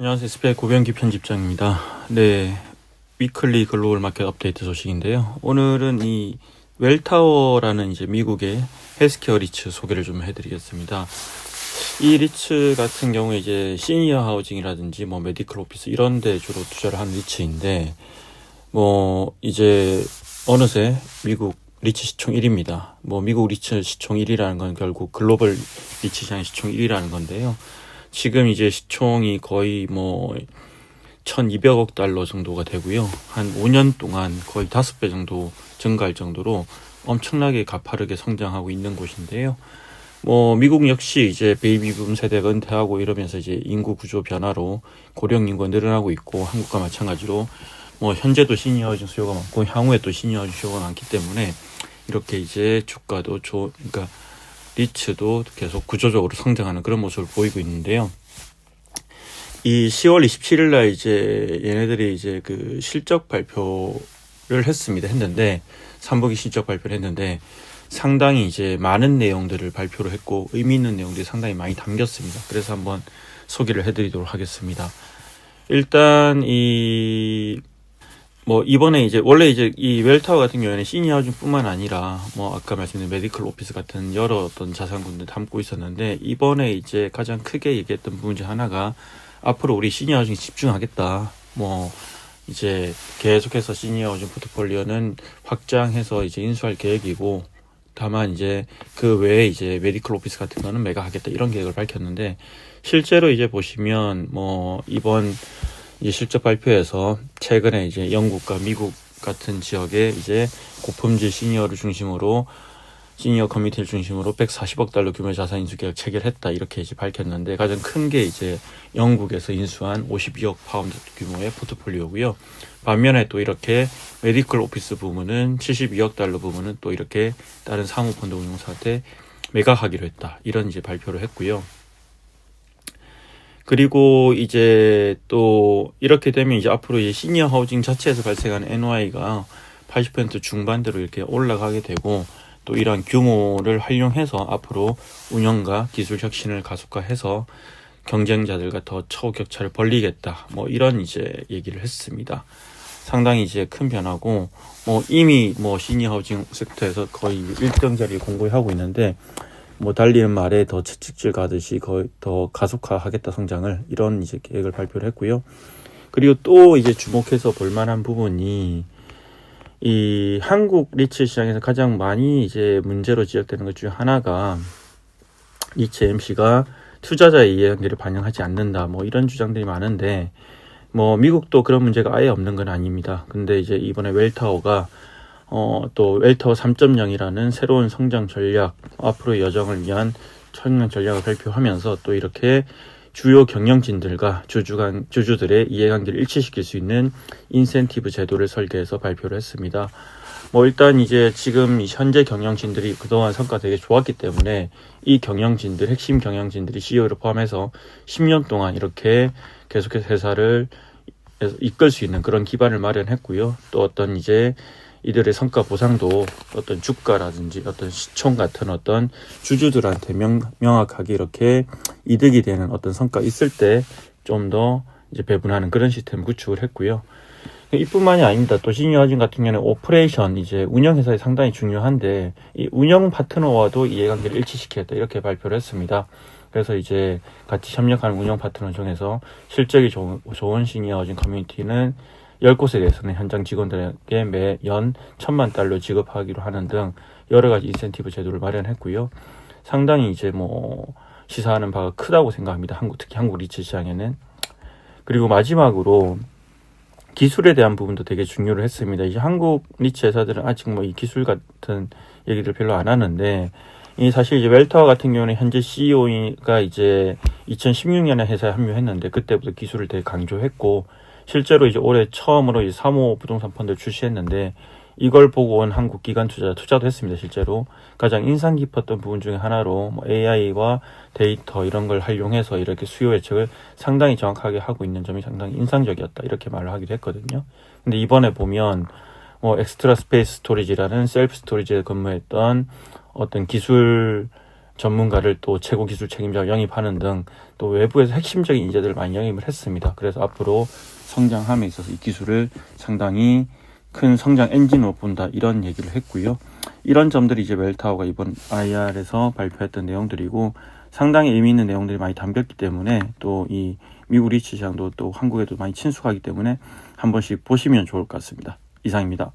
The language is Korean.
안녕하세요. 스페 고병기 편집장입니다. 네. 위클리 글로벌 마켓 업데이트 소식인데요. 오늘은 이 웰타워라는 이제 미국의 헬스케어 리츠 소개를 좀 해드리겠습니다. 이 리츠 같은 경우에 이제 시니어 하우징이라든지 뭐 메디컬 오피스 이런 데 주로 투자를 하는 리츠인데 뭐 이제 어느새 미국 리츠 시총 1위입니다. 뭐 미국 리츠 시총 1위라는 건 결국 글로벌 리츠 시장 시총 1위라는 건데요. 지금 이제 시총이 거의 뭐 1200억 달러 정도가 되고요. 한 5년 동안 거의 5배 정도 증가할 정도로 엄청나게 가파르게 성장하고 있는 곳인데요. 뭐 미국 역시 이제 베이비붐 세대가 은퇴하고 이러면서 이제 인구 구조 변화로 고령 인구가 늘어나고 있고 한국과 마찬가지로 뭐 현재도 시니어진 수요가 많고 향후에 또 시니어진 수요가 많기 때문에 이렇게 이제 주가도 조 그러니까 리츠도 계속 구조적으로 성장하는 그런 모습을 보이고 있는데요. 이 10월 27일 날 이제 얘네들이 이제 그 실적 발표를 했습니다. 했는데 3분기 실적 발표를 했는데 상당히 이제 많은 내용들을 발표를 했고 의미 있는 내용들이 상당히 많이 담겼습니다. 그래서 한번 소개를 해드리도록 하겠습니다. 일단 이 뭐 이번에 이제 원래 이제 이 웰타워 같은 경우에는 시니어 하우징뿐만 아니라 뭐 아까 말씀드린 메디컬 오피스 같은 여러 어떤 자산군들 담고 있었는데 이번에 이제 가장 크게 얘기했던 중 하나가 앞으로 우리 시니어 하우징 집중하겠다. 뭐 이제 계속해서 시니어 하우징 포트폴리오는 확장해서 이제 인수할 계획이고 다만 이제 그 외에 이제 메디컬 오피스 같은 거는 매각하겠다 이런 계획을 밝혔는데 실제로 이제 보시면 뭐 이번 이제 실적 발표에서 최근에 이제 영국과 미국 같은 지역에 이제 고품질 시니어를 중심으로 시니어 커뮤니티를 중심으로 140억 달러 규모의 자산 인수 계약 체결했다 이렇게 이제 밝혔는데 가장 큰 게 이제 영국에서 인수한 52억 파운드 규모의 포트폴리오고요. 반면에 또 이렇게 메디컬 오피스 부문은 72억 달러 부문은 또 이렇게 다른 사모펀드 운용사한테 매각하기로 했다 이런 이제 발표를 했고요. 그리고 이제 또 이렇게 되면 이제 앞으로 이제 시니어 하우징 자체에서 발생하는 NOI가 80% 중반대로 이렇게 올라가게 되고 또 이러한 규모를 활용해서 앞으로 운영과 기술 혁신을 가속화해서 경쟁자들과 더 처우격차를 벌리겠다. 뭐 이런 이제 얘기를 했습니다. 상당히 이제 큰 변화고 뭐 이미 뭐 시니어 하우징 섹터에서 거의 1등 자리를 공고히 하고 있는데 뭐 달리는 말에 더 채찍질 가듯이 거의 더 가속화하겠다 성장을 이런 이제 계획을 발표를 했고요. 그리고 또 이제 주목해서 볼 만한 부분이 이 한국 리츠 시장에서 가장 많이 이제 문제로 지적되는 것 중에 하나가 리츠 MC가 투자자의 이해관계를 반영하지 않는다. 뭐 이런 주장들이 많은데 뭐 미국도 그런 문제가 아예 없는 건 아닙니다. 근데 이제 이번에 웰타워가 어, 또 웰타워 3.0이라는 새로운 성장 전략, 앞으로 여정을 위한 청년 전략을 발표하면서 또 이렇게 주요 경영진들과 주주간, 주주들의 이해관계를 일치시킬 수 있는 인센티브 제도를 설계해서 발표를 했습니다. 뭐 일단 이제 지금 현재 경영진들이 그동안 성과 되게 좋았기 때문에 이 경영진들, 핵심 경영진들이 CEO를 포함해서 10년 동안 이렇게 계속해서 회사를 이끌 수 있는 그런 기반을 마련했고요. 또 어떤 이제 이들의 성과 보상도 어떤 주가라든지 어떤 시총 같은 어떤 주주들한테 명, 명확하게 이렇게 이득이 되는 어떤 성과 있을 때 좀 더 이제 배분하는 그런 시스템 구축을 했고요. 이뿐만이 아닙니다. 또 시니어진 같은 경우는 오퍼레이션 이제 운영 회사에 상당히 중요한데 이 운영 파트너와도 이해관계를 일치시키겠다 이렇게 발표를 했습니다. 그래서 이제 같이 협력하는 운영 파트너 중에서 실적이 좋은, 좋은 시니어진 커뮤니티는 10곳에 대해서는 현장 직원들에게 매연 천만 달러 지급하기로 하는 등 여러 가지 인센티브 제도를 마련했고요. 상당히 이제 뭐 시사하는 바가 크다고 생각합니다. 한국 특히 한국 리츠 시장에는 그리고 마지막으로 기술에 대한 부분도 되게 중요를 했습니다. 이제 한국 리츠 회사들은 아직 뭐 이 기술 같은 얘기를 별로 안 하는데 이 사실 이제 웰타워 같은 경우는 현재 CEO가 이제 2016년에 회사에 합류했는데 그때부터 기술을 되게 강조했고 실제로 이제 올해 처음으로 이 사모 부동산 펀드를 출시했는데 이걸 보고 온 한국 기관 투자 투자도 했습니다. 실제로 가장 인상 깊었던 부분 중에 하나로 뭐 AI와 데이터 이런 걸 활용해서 이렇게 수요 예측을 상당히 정확하게 하고 있는 점이 상당히 인상적이었다 이렇게 말을 하기도 했거든요. 근데 이번에 보면 뭐 엑스트라 스페이스 스토리지라는 셀프 스토리지에 근무했던 어떤 기술 전문가를 또 최고 기술 책임자가 영입하는 등 또 외부에서 핵심적인 인재들을 많이 영입을 했습니다. 그래서 앞으로 성장함에 있어서 이 기술을 상당히 큰 성장 엔진으로 본다 이런 얘기를 했고요. 이런 점들이 이제 웰타워가 이번 IR에서 발표했던 내용들이고 상당히 의미 있는 내용들이 많이 담겼기 때문에 또 이 미국 리츠 시장도 또 한국에도 많이 친숙하기 때문에 한 번씩 보시면 좋을 것 같습니다. 이상입니다.